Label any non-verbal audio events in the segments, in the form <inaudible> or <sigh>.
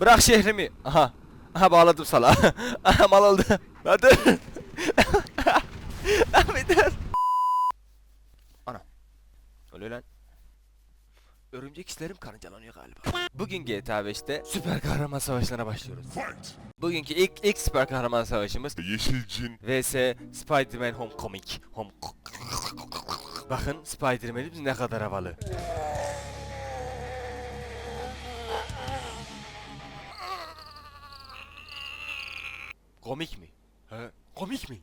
Bırak şehrimi. Aha. Aha bağladım sala. <laughs> Aha mal oldu. <laughs> Lan dur. <laughs> Lan bir dur. Ana. Oluyor lan. Örümcek hislerim karıncalanıyor galiba. Bugün GTA 5'te süper kahraman savaşlarına başlıyoruz. Bugünkü ilk ilk süper kahraman savaşımız Yeşil cin. vs Spider-Man Homecoming. Home Bakın Spider-Man'imiz ne kadar havalı. Komik mi? He? Komik mi?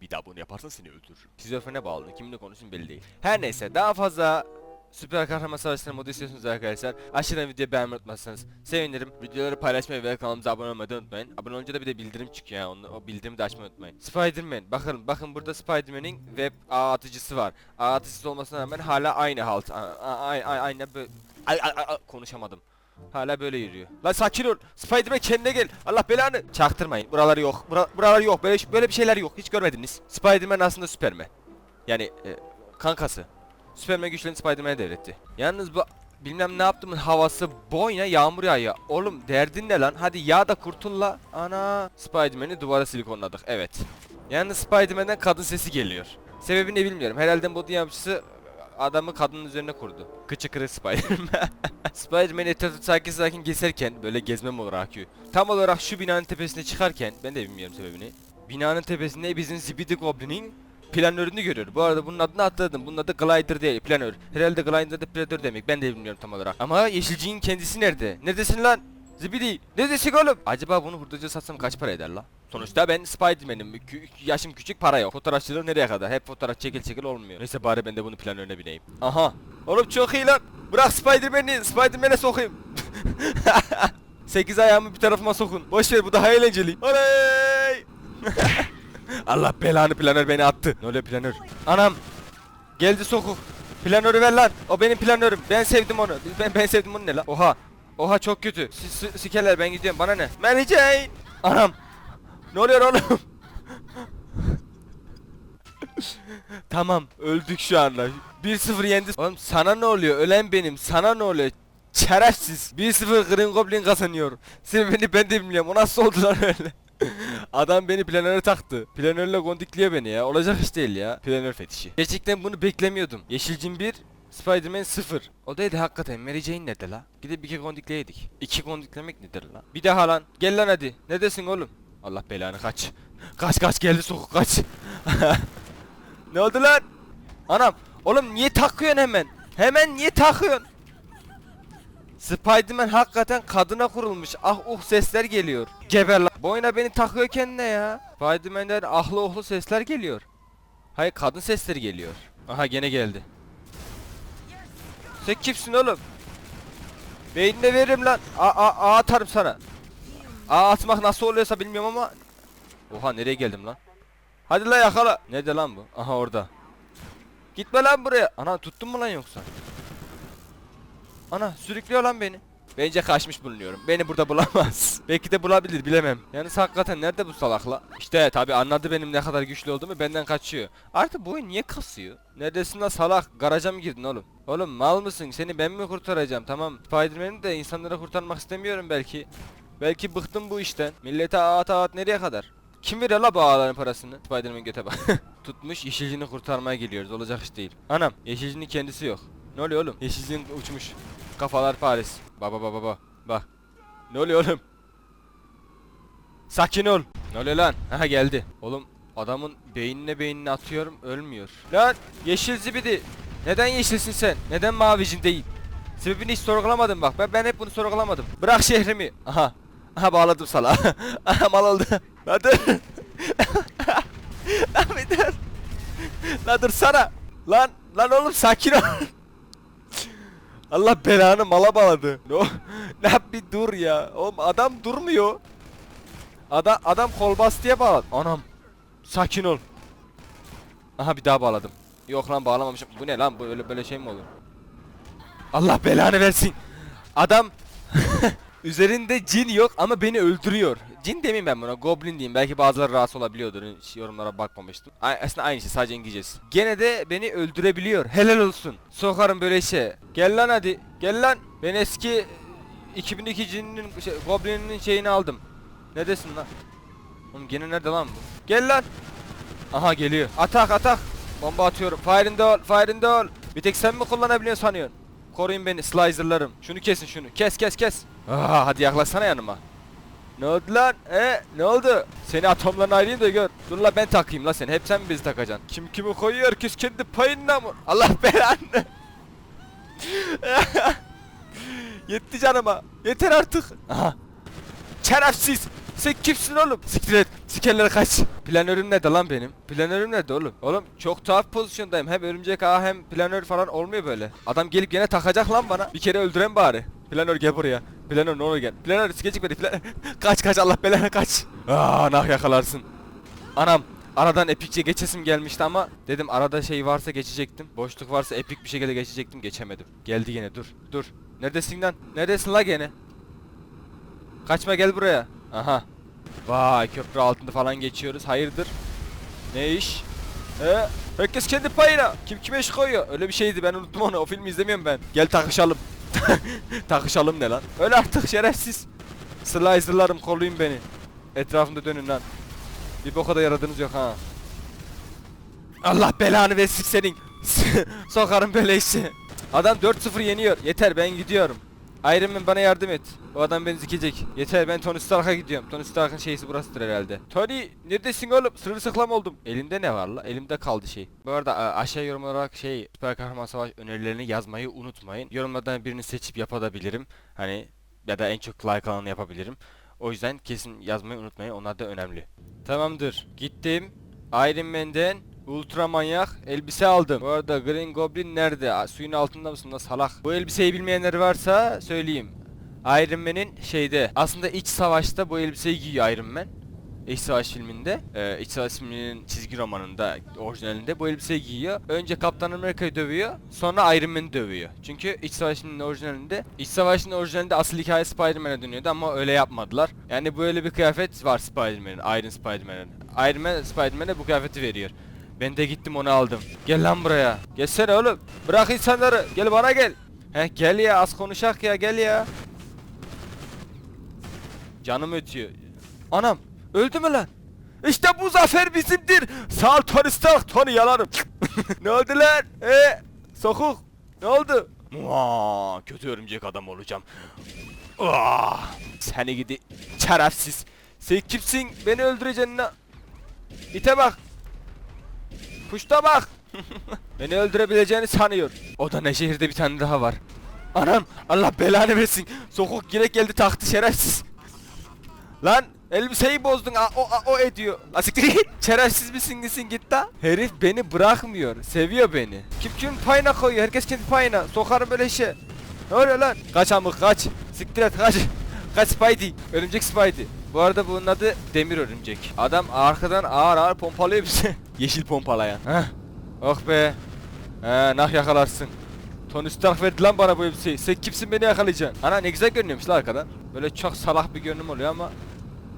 Bir daha bunu yaparsan seni öldürürüm. Şizofrene bağlı. Kiminle konuşun belli değil. Her neyse daha fazla Süper kahraman savaşları modu istiyorsunuz arkadaşlar. Aşağıdan videoyu beğenmeyi unutmazsanız sevinirim. Videoları paylaşmayı ve kanalımıza abone olmayı da unutmayın. Abone olunca da bir de bildirim çıkıyor yani. Onu, o bildirimi de açmayı unutmayın. Spider-Man. Bakın bakın burada Spider-Man'in web ağ atıcısı var. Ağ atıcısı olmasına rağmen hala aynı halt. Aynı böyle... Ay, ay, ay, ay, konuşamadım. Hala böyle yürüyor. Lan sakin ol. Spider-Man kendine gel. Allah belanı. Çaktırmayın. Buraları yok. Bura, buraları yok. Böyle böyle bir şeyler yok. Hiç görmediniz. Spider-Man aslında Superman. Yani e, kankası. Superman güçlerini Spider-Man'e devretti. Yalnız bu bilmem ne yaptığımın havası boyuna yağmur yağıyor. Oğlum derdin ne lan? Hadi yağ da kurtul la. Ana. Spider-Man'i duvara silikonladık. Evet. Yalnız Spider-Man'den kadın sesi geliyor. Sebebini bilmiyorum. Herhalde modun yapıcısı adamı kadının üzerine kurdu. Kıçı kırık Spider-Man. <laughs> Spider-Man etrafı sakin sakin gezerken böyle gezmem olur AQ. Tam olarak şu binanın tepesine çıkarken ben de bilmiyorum sebebini. Binanın tepesinde bizim Zibidi Goblin'in planörünü görüyor. Bu arada bunun adını atladım. Bunun adı glider değil, planör. Herhalde glider de planör demek. Ben de bilmiyorum tam olarak. Ama yeşilciğin kendisi nerede? Neredesin lan? Zibidi, neredesin oğlum? Acaba bunu hurdacı satsam kaç para eder la? Sonuçta ben Spiderman'im. Yaşım küçük para yok. Fotoğrafçılığı nereye kadar? Hep fotoğraf çekil çekil olmuyor. Neyse bari ben de bunu planörüne bineyim. Aha. Oğlum çok iyi lan. Bırak Spiderman'i. Spiderman'e sokayım. <laughs> 8 ayağımı bir tarafıma sokun. Boş ver bu daha eğlenceli. Oley! <laughs> Allah belanı planör beni attı. Ne oluyor planör? Anam. Geldi sokuk. Planörü ver lan. O benim planörüm. Ben sevdim onu. Ben, ben sevdim onu ne lan? Oha. Oha çok kötü. Si, si- sikerler ben gidiyorum. Bana ne? Mary Jane. Anam. Ne oluyor oğlum? <laughs> tamam. Öldük şu anda. 1-0 yendi. Oğlum sana ne oluyor? Ölen benim. Sana ne oluyor? Şerefsiz. 1-0 Green Goblin kazanıyor. Sebebini ben de bilmiyorum. O nasıl oldu lan öyle? <laughs> Adam beni planöre taktı. Planörle gondikliyor beni ya. Olacak iş değil ya. Planör fetişi. Gerçekten bunu beklemiyordum. Yeşilcin 1, Spider-Man 0. O da hakikaten Mary Jane nerede la? Gidip iki gondikleydik. İki gondiklemek nedir la? Bir daha lan. Gel lan hadi. Neredesin oğlum? Allah belanı kaç. Kaç kaç geldi sokuk kaç. <laughs> ne oldu lan? Anam. Oğlum niye takıyorsun hemen? Hemen niye takıyorsun? Spiderman hakikaten kadına kurulmuş. Ah uh sesler geliyor. Geber lan. Boyuna beni takıyor kendine ya. Spiderman'den ahlı ohlu sesler geliyor. Hayır kadın sesleri geliyor. Aha gene geldi. Sen kimsin oğlum? Beynine veririm lan. A, a, a atarım sana. A atmak nasıl oluyorsa bilmiyorum ama. Oha nereye geldim lan? Hadi la yakala. Nerede lan bu? Aha orada. Gitme lan buraya. Ana tuttun mu lan yoksa? Ana sürüklüyor lan beni. Bence kaçmış bulunuyorum. Beni burada bulamaz. <laughs> Belki de bulabilir bilemem. Yalnız hakikaten nerede bu salakla? İşte tabi anladı benim ne kadar güçlü olduğumu benden kaçıyor. Artık bu oyun niye kasıyor? Neredesin lan salak? Garaja mı girdin oğlum? Oğlum mal mısın? Seni ben mi kurtaracağım? Tamam. Spiderman'i de insanlara kurtarmak istemiyorum belki. Belki bıktım bu işten. Millete ağat ağat nereye kadar? Kim veriyor la bu ağaların parasını? Spiderman göte bak. <laughs> Tutmuş yeşilcini kurtarmaya geliyoruz. Olacak iş değil. Anam yeşilcinin kendisi yok. Ne oluyor oğlum? Yeşilcin uçmuş. Kafalar Paris. Baba baba baba. Bak. Ne oluyor oğlum? Sakin ol. Ne oluyor lan? Aha geldi. Oğlum adamın beynine beynine atıyorum ölmüyor. Lan yeşil zibidi. Neden yeşilsin sen? Neden mavicin değil? Sebebini hiç sorgulamadım bak. Ben, ben hep bunu sorgulamadım. Bırak şehrimi. Aha. Aha bağladım sala. <laughs> Aha mal oldu. <laughs> Dur. Lan dur sana. Lan lan oğlum sakin ol. Allah belanı mala bağladı. Ne o? <laughs> Ne yap bir dur ya. Oğlum adam durmuyor. Adam adam kol bas diye bağladı. Anam. Sakin ol. Aha bir daha bağladım. Yok lan bağlamamışım. Bu ne lan? Böyle böyle şey mi olur? Allah belanı versin. Adam <laughs> üzerinde cin yok ama beni öldürüyor. Cin demeyeyim ben buna. Goblin diyeyim. Belki bazıları rahatsız olabiliyordur. Hiç yorumlara bakmamıştım. A- aslında aynı şey. Sadece İngilizcesi. Gene de beni öldürebiliyor. Helal olsun. Sokarım böyle şey. Gel lan hadi. Gel lan. Ben eski 2002'cinin şey, Goblin'in şeyini aldım. Ne desin lan? Oğlum gene nerede lan bu? Gel lan. Aha geliyor. Atak atak. Bomba atıyorum. Fire in the hole, fire in the hole. Bir tek sen mi kullanabiliyorsun sanıyorsun? Koruyun beni slicer'larım. Şunu kesin şunu. Kes kes kes. Aa, hadi yaklaşsana yanıma. Ne oldu lan? E ne oldu? Seni atomdan ayırayım da gör. Dur la ben takayım la seni. Hep sen mi bizi takacaksın? Kim kimi koyuyor herkes kendi payına mı? Allah belanı. <laughs> Yetti canıma. Yeter artık. Aha. Şerefsiz. Sen kimsin oğlum? Siktir et. Sikerlere kaç. Planörüm nerede lan benim? Planörüm nerede oğlum? Oğlum çok tuhaf pozisyondayım. Hem örümcek ağa hem planör falan olmuyor böyle. Adam gelip gene takacak lan bana. Bir kere öldüren bari. Planör gel buraya. Planör ne olur gel. Planör sikecek beni. Planör. <laughs> kaç kaç Allah belanı kaç. Aa nah yakalarsın. Anam. Aradan epikçe geçesim gelmişti ama dedim arada şey varsa geçecektim. Boşluk varsa epik bir şekilde geçecektim geçemedim. Geldi gene dur dur. Neredesin lan? Neredesin la gene? Kaçma gel buraya. Aha. Vay köprü altında falan geçiyoruz. Hayırdır? Ne iş? He? Herkes kendi payına. Kim kime iş koyuyor? Öyle bir şeydi ben unuttum onu. O filmi izlemiyorum ben. Gel takışalım. <laughs> takışalım ne lan? Öyle artık şerefsiz. Slicer'larım koruyun beni. Etrafımda dönün lan. Bir boka da yaradığınız yok ha. Allah belanı versin senin. <laughs> Sokarım böyle işi. Adam 4-0 yeniyor. Yeter ben gidiyorum. Iron Man bana yardım et. O adam beni zikecek. Yeter ben Tony Stark'a gidiyorum. Tony Stark'ın şeysi burasıdır herhalde. Tony neredesin oğlum? Sırılsıklam oldum. Elimde ne var la? Elimde kaldı şey. Bu arada aşağı yorum olarak şey süper kahraman savaş önerilerini yazmayı unutmayın. Yorumlardan birini seçip yapabilirim. Hani ya da en çok like alanı yapabilirim. O yüzden kesin yazmayı unutmayın. Onlar da önemli. Tamamdır. Gittim. Iron Man'den Ultra manyak elbise aldım. Bu arada Green Goblin nerede? Suyun altında mısın lan salak? Bu elbiseyi bilmeyenler varsa söyleyeyim. Iron Man'in şeyde aslında iç savaşta bu elbiseyi giyiyor Iron Man. İç Savaş filminde, e, İç Savaş filminin çizgi romanında, orijinalinde bu elbiseyi giyiyor. Önce Kaptan Amerika'yı dövüyor, sonra Iron Man'i dövüyor. Çünkü İç Savaş filminin orijinalinde, İç Savaş'ın orijinalinde asıl hikaye Spider-Man'e dönüyordu ama öyle yapmadılar. Yani böyle bir kıyafet var Spider-Man'in, Iron Spider-Man'in. Iron Man Spider-Man'e bu kıyafeti veriyor. Ben de gittim onu aldım. Gel lan buraya. Gelsene oğlum. Bırak insanları. Gel bana gel. Heh gel ya az konuşak ya gel ya. Canım ötüyor. Anam öldü mü lan? İşte bu zafer bizimdir. Sağ ol Tony Stark. Tony yalarım. <laughs> ne oldu lan? Ee, sokuk. Ne oldu? Muaa, kötü örümcek adam olacağım. Ah, seni gidi şerefsiz. Sen kimsin? Beni öldüreceksin lan. İte bak. Puşta bak. <laughs> Beni öldürebileceğini sanıyor. O da ne şehirde bir tane daha var. Anam Allah belanı versin. Sokuk yine geldi taktı şerefsiz. Lan elbiseyi bozdun a, o, a, o ediyor. La siktir. <laughs> Şerefsiz misin gitsin git da. Herif beni bırakmıyor. Seviyor beni. Kim kimin payına koyuyor. Herkes kendi payına. Sokarım böyle işe. Ne oluyor lan? Kaç amık kaç. Siktir et kaç. Kaç Spidey. Örümcek Spidey. Bu arada bunun adı demir örümcek. Adam arkadan ağır ağır pompalıyor bizi. <laughs> Yeşil pompalayan. Heh. Oh be. He nah yakalarsın. Tony Stark verdi lan bana bu elbiseyi. Sen kimsin beni yakalayacaksın? Ana ne güzel görünüyormuş lan arkadan. Böyle çok salak bir görünüm oluyor ama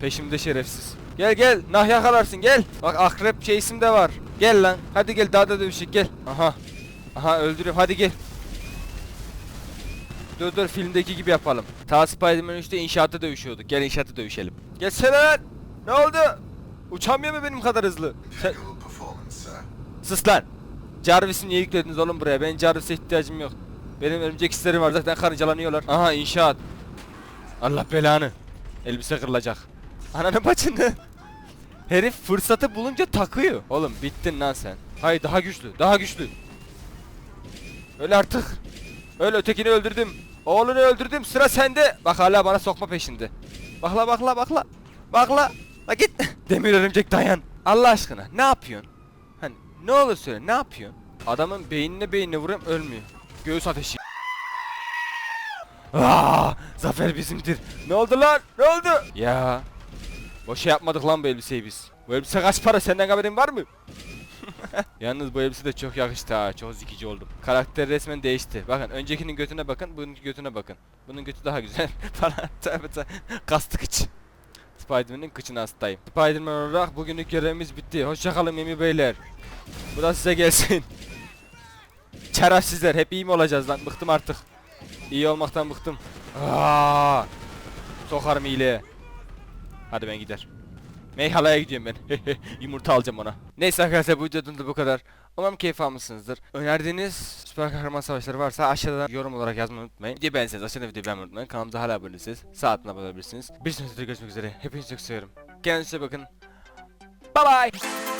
peşimde şerefsiz. Gel gel nah yakalarsın gel. Bak akrep şeysim de var. Gel lan. Hadi gel daha da dövüşecek gel. Aha. Aha öldürüyorum hadi gel. Dur dur filmdeki gibi yapalım. Ta Spider-Man 3'te inşaatta dövüşüyorduk. Gel inşaatta dövüşelim. Gelsene lan. Ne oldu? Uçamıyor mu benim kadar hızlı? Sen... Sus lan. Jarvis'i niye yüklediniz oğlum buraya? Benim Jarvis'e ihtiyacım yok. Benim örümcek hislerim var zaten karıncalanıyorlar. Aha inşaat. Allah belanı. Elbise kırılacak. Ananı bacını. Herif fırsatı bulunca takıyor. Oğlum bittin lan sen. Hay daha güçlü, daha güçlü. Öl artık. Öl ötekini öldürdüm. Oğlunu öldürdüm. Sıra sende. Bak hala bana sokma peşinde. Bakla bakla bakla. Bakla. La git. <laughs> Demir örümcek dayan. Allah aşkına ne yapıyorsun? Hani ne olur söyle ne yapıyorsun? Adamın beynine beynine vuruyorum ölmüyor. Göğüs ateşi. Aa, zafer bizimdir. Ne oldu lan? Ne oldu? Ya. Boşa yapmadık lan bu elbiseyi biz. Bu elbise kaç para? Senden haberin var mı? <laughs> Yalnız bu elbise de çok yakıştı ha. Çok zikici oldum. Karakter resmen değişti. Bakın öncekinin götüne bakın, bununki götüne bakın. Bunun götü daha güzel <laughs> falan. Tövbe tövbe. Kastı kıç. Spiderman'in kıçına hastayım. Spiderman olarak bugünlük görevimiz bitti. Hoşçakalın Mimi Beyler. Bu da size gelsin. <laughs> Şerefsizler hep iyi mi olacağız lan? Bıktım artık. İyi olmaktan bıktım. Aa! Sokarım iyiliğe. Hadi ben gider. Meyhalaya gidiyorum ben. <laughs> Yumurta alacağım ona. Neyse arkadaşlar bu videodan da bu kadar. Umarım keyif almışsınızdır. Önerdiğiniz süper kahraman savaşları varsa aşağıdan yorum olarak yazmayı unutmayın. Video beğenseniz aşağıda videoyu beğenmeyi unutmayın. Kanalımıza hala abone değilseniz sağ altına abone olabilirsiniz. Bir sonraki videoda görüşmek üzere. Hepinize çok seviyorum. Kendinize bakın. Bye bye.